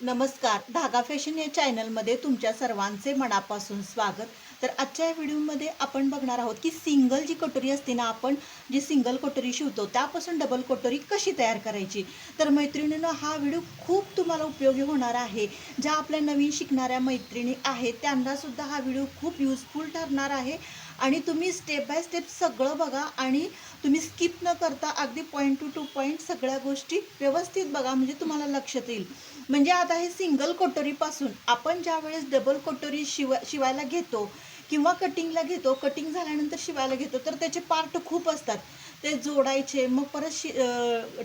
नमस्कार. धागा फॅशन या चॅनलमध्ये तुमच्या सर्वांचे मनापासून स्वागत. तर आजच्या या व्हिडिओमध्ये आपण बघणार आहोत की सिंगल जी कटोरी असते ना आपण जी सिंगल कटोरी शिवतो त्यापासून डबल कटोरी कशी तयार करायची? तर मैत्रिणीनं हा व्हिडिओ खूप तुम्हाला उपयोगी होणार आहे. ज्या आपल्या नवीन शिकणाऱ्या मैत्रिणी आहेत त्यांनासुद्धा हा व्हिडिओ खूप युजफुल ठरणार आहे. आणि तुम्ही स्टेप बाय स्टेप सगळं बघा आणि तुम्ही स्किप न करता अगदी पॉईंट टू टू पॉईंट सगळ्या गोष्टी व्यवस्थित बघा म्हणजे तुम्हाला लक्षात येईल. म्हणजे आता हे सिंगल कटोरीपासून आपण ज्या वेळेस डबल कटोरी शिवा शिवायला घेतो किंवा कटिंगला घेतो कटिंग झाल्यानंतर शिवायला घेतो तर त्याचे पार्ट खूप असतात. ते जोडायचे मग परत शि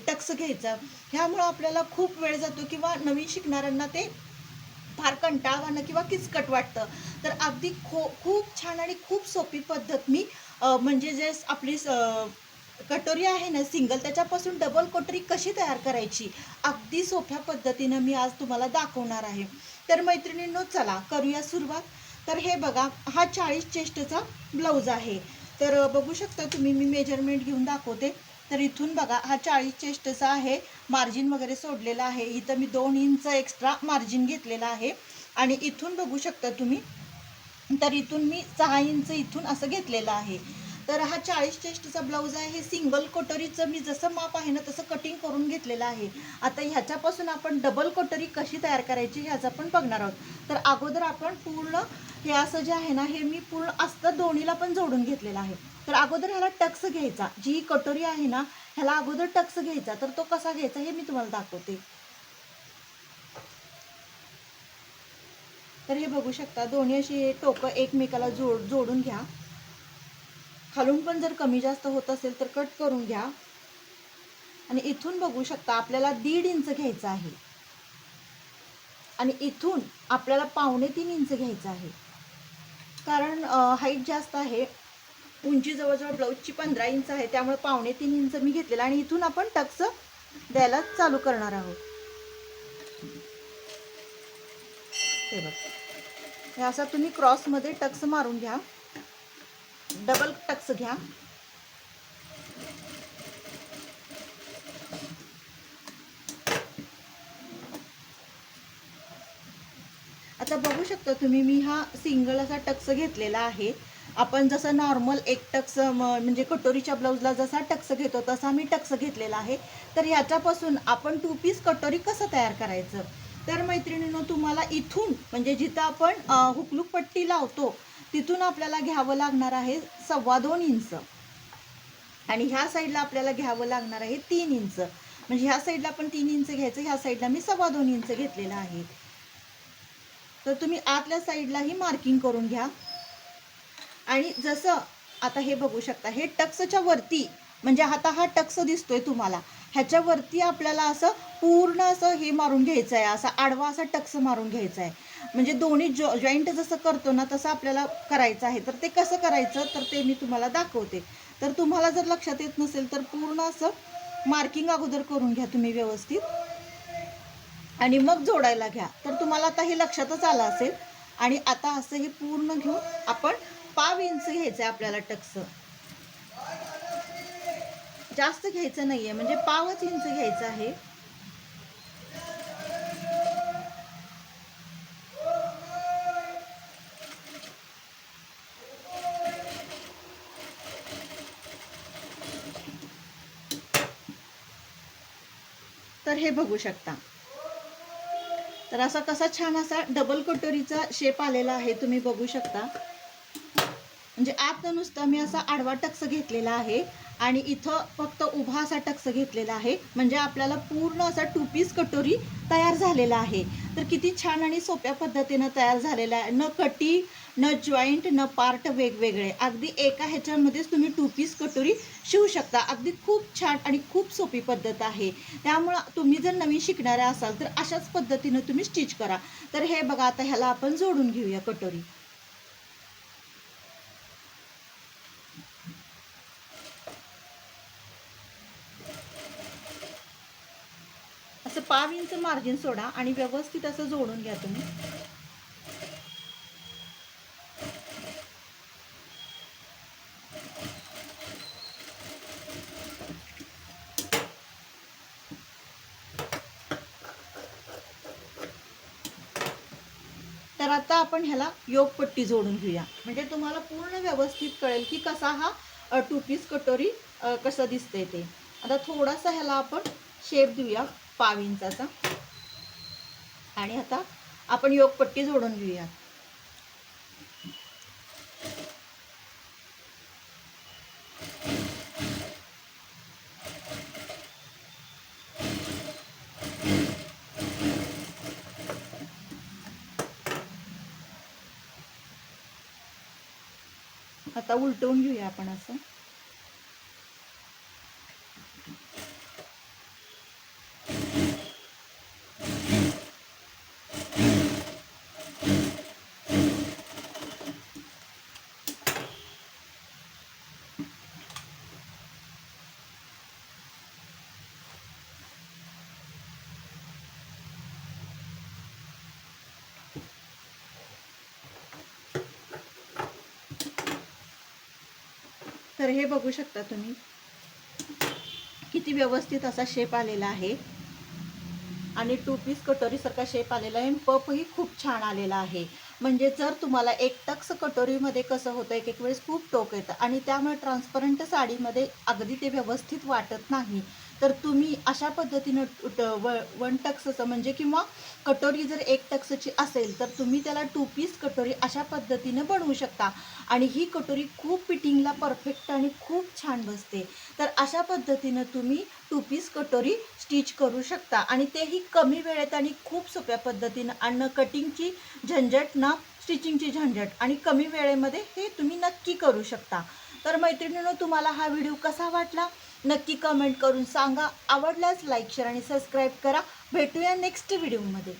टक्स घ्यायचा. ह्यामुळं आपल्याला खूप वेळ जातो किंवा नवीन शिकणाऱ्यांना ते फार कंटाळवाणं किंवा किचकट वाटतं. तर अगदी खो खूप छान आणि खूप सोपी पद्धत मी म्हणजे जे आपली कटोरी आहे ना सिंगल त्याच्यापासून डबल कटोरी कशी तयार करायची? अगदी सोप्या पद्धतीनं मी आज तुम्हाला दाखवणार आहे. तर मैत्रिणींनो चला करूया सुरुवात. तर हे बघा हा चाळीस चेस्टचा ब्लाऊज आहे. तर बघू शकता तुम्ही मी मेजरमेंट घेऊन दाखवते. तर इथून बघा हा चाळीस चेस्टचा आहे. मार्जिन वगैरे सोडलेला आहे. इथं मी दोन इंच एक्स्ट्रा मार्जिन घेतलेला आहे. आणि इथून बघू शकता तुम्ही तर इथून मी सहा इंच इथून असं घेतलेलं आहे. तर हा चाळीस चेस्टचा ब्लाऊज आहे. हे सिंगल कटोरीचं मी जसं माप आहे ना तसं कटिंग करून घेतलेलं आहे. आता ह्याच्यापासून आपण डबल कटोरी कशी तयार करायची ह्याचं पण बघणार आहोत. तर अगोदर आपण पूर्ण हे असं जे आहे ना हे मी पूर्ण असतं दोन्हीला पण जोडून घेतलेलं आहे. तर अगोदर ह्याला टक्स घ्यायचा. जी ही कटोरी आहे ना ह्याला अगोदर टक्स घ्यायचा. तर तो कसा घ्यायचा हे मी तुम्हाला दाखवते. तर हे बघू शकता दोन्ही अशी टोकं एकमेकाला जोड जोडून घ्या. खालून पण जर कमी जास्त होत असेल तर कट करून घ्या. आणि इथून बघू शकता आपल्याला दीड इंच घ्यायचं आहे. आणि इथून आपल्याला पावणे तीन इंच घ्यायचं आहे. कारण हाईट जास्त आहे. उंची जवळजवळ ब्लाऊजची पंधरा इंच आहे. त्यामुळे पावणे तीन इंच मी घेतलेला आणि इथून आपण टक्स द्यायला चालू करणार आहोत. हे बघ. हे असा तुम्ही क्रॉसमध्ये टक्स मारून घ्या. डबल टक्स घ्या. आता बघू शकता तुम्ही मी हा सिंगल असा टक्स घेतलेला आहे. आपण जसं नॉर्मल एक टक्स म- म्हणजे कटोरीच्या ब्लाऊजला जसा टक्स घेतो तसा मी टक्स घेतलेला आहे. तर ह्याच्यापासून आपण टू पीस कटोरी कसं तयार करायचं? तर मैत्रिणींनो तुम्हाला इथून म्हणजे जिथं आपण हुकलूक पट्टी लावतो तिथून आपल्याला घ्यावं लागणार आहे सव्वा दोन इंच. आणि ह्या साईडला आपल्याला घ्यावं लागणार आहे तीन इंच. म्हणजे ह्या साईडला आपण तीन इंच घ्यायचं ह्या साईडला मी सव्वा दोन इंच घेतलेलं आहे. तर तुम्ही आतल्या साईडलाही मार्किंग करून घ्या. आणि जसं आता हे बघू शकता हे टक्सच्या वरती म्हणजे आता हा टक्स दिसतोय तुम्हाला ह्याच्यावरती आपल्याला असं पूर्ण असं हे मारून घ्यायचं आहे असा आडवा असा टक्स मारून घ्यायचा आहे म्हणजे दोन्ही जॉ जॉईंट जसं करतो ना तसं आपल्याला करायचं आहे. तर ते कसं करायचं तर ते मी तुम्हाला दाखवते. तर तुम्हाला जर लक्षात येत नसेल तर पूर्ण असं मार्किंग अगोदर करून घ्या तुम्ही व्यवस्थित. आणि मग जोडायला घ्या. तर तुम्हाला आता हे लक्षातच आलं असेल. आणि आता असं हे पूर्ण घेऊन आपण पाव इंच घ्यायचं आहे आपल्याला टक्स. जास्त घ्यायचं नाहीये म्हणजे पावच इंच घ्यायचं आहे. तर हे बघू शकता. तर असा कसा छान असा डबल कटोरीचा शेप आलेला आहे तुम्ही बघू शकता. म्हणजे आत नुसता मी असा आडवा टक्स घेतलेला आहे आणि इथं फक्त उभा असा टक्स घेतलेला आहे. म्हणजे आपल्याला पूर्ण असा टू पीस कटोरी तयार झालेला आहे. तर किती छान आणि सोप्या पद्धतीनं तयार झालेला आहे. न कटी न जॉईंट न पार्ट वेगवेगळे. अगदी एका ह्याच्यामध्येच तुम्ही टू पीस कटोरी शिवू शकता. अगदी खूप छान आणि खूप सोपी पद्धत आहे. त्यामुळं तुम्ही जर नवीन शिकणाऱ्या असाल तर अशाच पद्धतीनं तुम्ही स्टिच करा. तर हे बघा आता ह्याला आपण जोडून घेऊया कटोरी. पाव इंच मार्जिन सोडा आणि व्यवस्थित असं जोडून घ्या तुम्ही. तर आता आपण ह्याला योगपट्टी जोडून घेऊया. म्हणजे तुम्हाला पूर्ण व्यवस्थित कळेल की कसा हा टू पीस कटोरी कसं दिसते ते. आता थोडासा ह्याला आपण शेप देऊया. पाव इंचाचा. आणि आता आपण योगपट्टी जोडून घेऊया आता उलटवून घेऊया आपण असं. तर हे बघू शकता तुम्ही. किती व्यवस्थित असा शेप आलेला आहे. आणि टू पीस कटोरीसारखा शेप आलेला आहे. आणि पपही खूप छान आलेला आहे. म्हणजे जर तुम्हाला एक टक्स कटोरीमध्ये कसं होतं एक एक वेळेस खूप टोक येतं. आणि त्यामुळे ट्रान्सपरंट साडीमध्ये अगदी ते व्यवस्थित वाटत नाही. तर तुम्ही अशा पद्धतीनं ट- व वन टक्सचं म्हणजे किंवा कटोरी जर एक टक्सची असेल तर तुम्ही त्याला टू पीस कटोरी अशा पद्धतीनं बनवू शकता. आणि ही कटोरी खूप फिटिंगला परफेक्ट आणि खूप छान बसते. तर अशा पद्धतीनं तुम्ही टू पीस कटोरी स्टिच करू शकता. आणि तेही कमी वेळेत आणि खूप सोप्या पद्धतीनं आणि कटिंगची झंझट ना स्टिचिंगची झंझट आणि कमी वेळेमध्ये हे तुम्ही नक्की करू शकता. तर मैत्रिणींनो तुम्हाला हा व्हिडिओ कसा वाटला? नक्की कमेंट करून सांगा. आवडल्यास लाईक शेअर आणि सबस्क्राईब करा. भेटूया नेक्स्ट व्हिडिओमध्ये